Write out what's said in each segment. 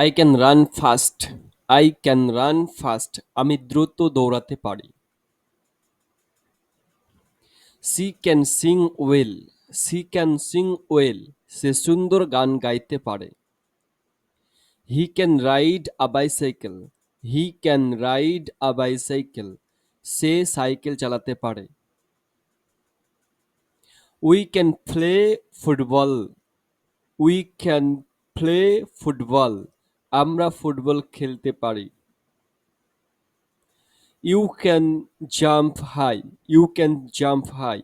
I can run fast I can run fast আমি দ্রুত দৌড়াতে পারি। She can sing well she can sing well সে সুন্দর গান গাইতে পারে। He can ride a bicycle he can ride a bicycle say cycle চালাতে পারে। We can play football we can play football আমরা ফুটবল খেলতে পারি। You can jump high you can jump high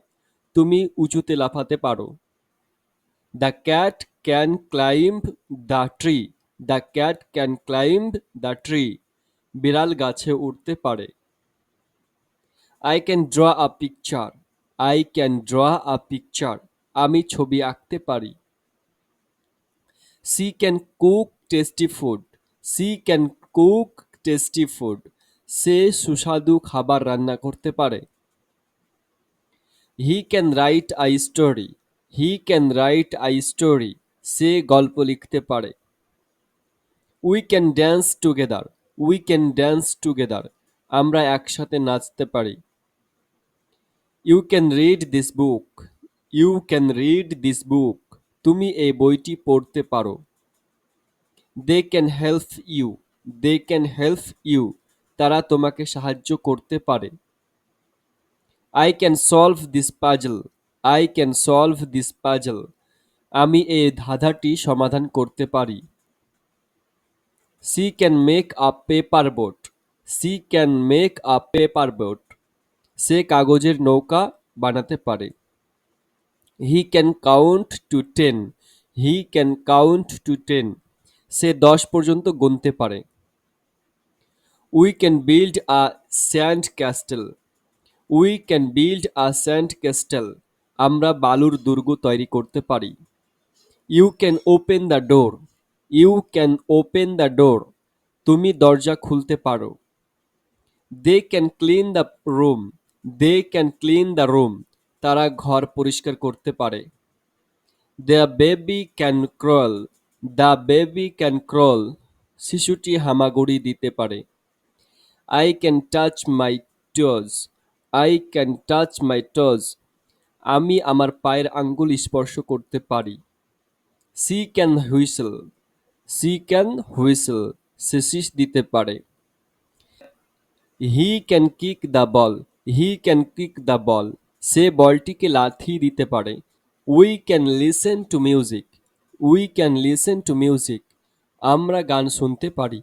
তুমি উঁচুতে লাফাতে পারো। The cat can climb the tree the cat can climb the tree বিড়াল গাছে উঠতে পারে। I can draw a picture I can draw a picture আমি ছবি আঁকতে পারি। She can cook tasty food she can cook tasty food সে সুস্বাদু খাবার রান্না করতে পারে। He can write a story he can write a story সে গল্প লিখতে পারে। We can dance together we can dance together আমরা একসাথে নাচতে পারি। You can read this book you can read this book তুমি এই বইটি পড়তে পারো। They can help you they can help you তারা তোমাকে সাহায্য করতে পারে। I can solve this puzzle I can solve this puzzle আমি এই ধাঁধাটি সমাধান করতে পারি। She can make a paper boat she can make a paper boat সে কাগজের নৌকা বানাতে পারে। He can count to ten he can count to ten সে দশ পর্যন্ত গুনতে পারে। We can build a sand castle we can build a sand castle আমরা বালুর দুর্গ তৈরি করতে পারি। You can open the door you can open the door তুমি দরজা খুলতে পারো। They can clean the room they can clean the room তারা ঘর পরিষ্কার করতে পারে। The baby can crawl the baby can crawl, শিশুটি হামাগুড়ি দিতে পারে। I can touch my toes, I can touch my toes, আমি আমার পায়ের আঙ্গুল স্পর্শ করতে পারি। She can whistle, she can whistle, সে শীষ দিতে পারে। He can kick the ball, he can kick the ball, সে বলটিকে লাথি দিতে পারে। We can listen to music. We can listen to music আমরা গান শুনতে পারি।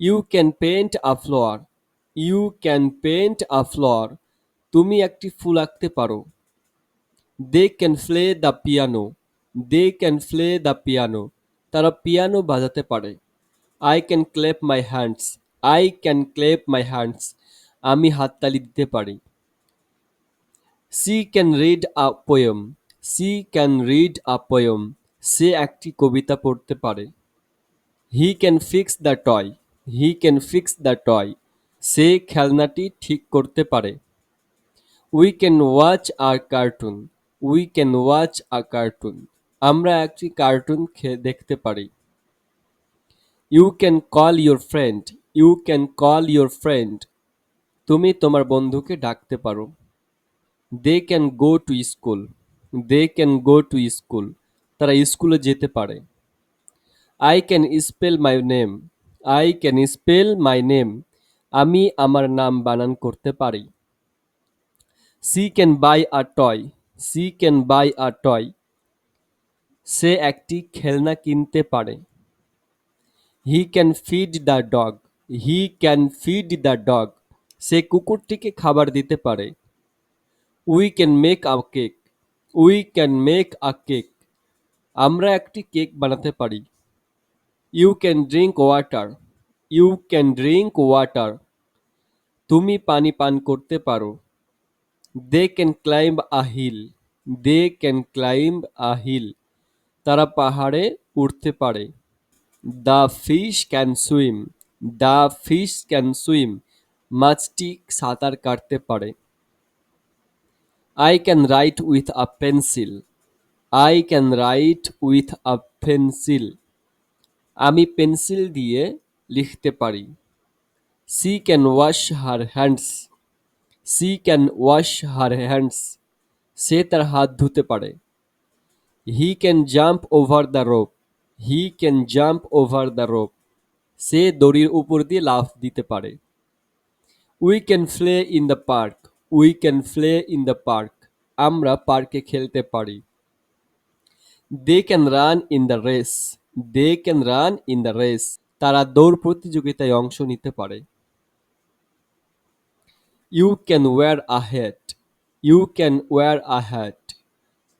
You can paint a flower you can paint a flower তুমি একটি ফুল আঁকতে পারো। They can play the piano they can play the piano তারা পিয়ানো বাজাতে পারে। I can clap my hands I can clap my hands আমি হাততালি দিতে পারি। She can read a poem she can read a poem সে একটি কবিতা পড়তে পারে। He can fix the toy he can fix the toy সে খেলনাটি ঠিক করতে পারে। We can watch a cartoon we can watch a cartoon আমরা একটি কার্টুন দেখতে পারি। You can call your friend you can call your friend তুমি তোমার বন্ধুকে ডাকতে পারো। They can go to school they can go to school তারা স্কুলে যেতে পারে। I can spell my name I can spell my name আমি আমার নাম বানান করতে পারি। She can buy a toy she can buy a toy সে একটি খেলনা কিনতে পারে। He can feed the dog he can feed the dog সে কুকুরটিকে খাবার দিতে পারে। We can make a cake we can make a cake আমরা একটি কেক বানাতে পারি। You can drink water you can drink water তুমি পানি পান করতে পারো। They can climb a hill they can climb a hill তারা পাহাড়ে উঠতে পারে। The fish can swim the fish can swim মাছটি সাঁতার কাটতে পারে। I can write with a pencil I can write with a pencil আমি পেন্সিল দিয়ে লিখতে পারি। She can wash her hands she can wash her hands সে তার হাত ধুতে পারে। He can jump over the rope he can jump over the rope সে দড়ির উপর দিয়ে লাফ দিতে পারে। We can play in the park we can play in the park আমরা পার্কে খেলতে পারি। They can run in the race, they can run in the race. তারা দৌড় প্রতিযোগিতায় অংশ নিতে পারে। You can wear a hat, you can wear a hat.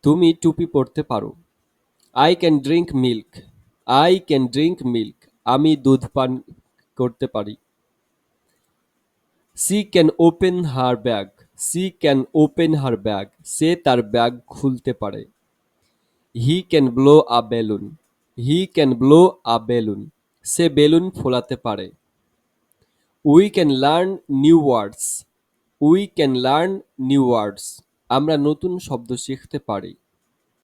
তুমি টুপি পরতে পারো। I can drink milk, I can drink milk. আমি দুধ পান করতে পারি। She can open her bag, she can open her bag. সে তার ব্যাগ খুলতে পারে। He can blow a balloon he can blow a balloon say balloon ফোলাতে পারে। We can learn new words we can learn new words আমরা নতুন শব্দ শিখতে পারি।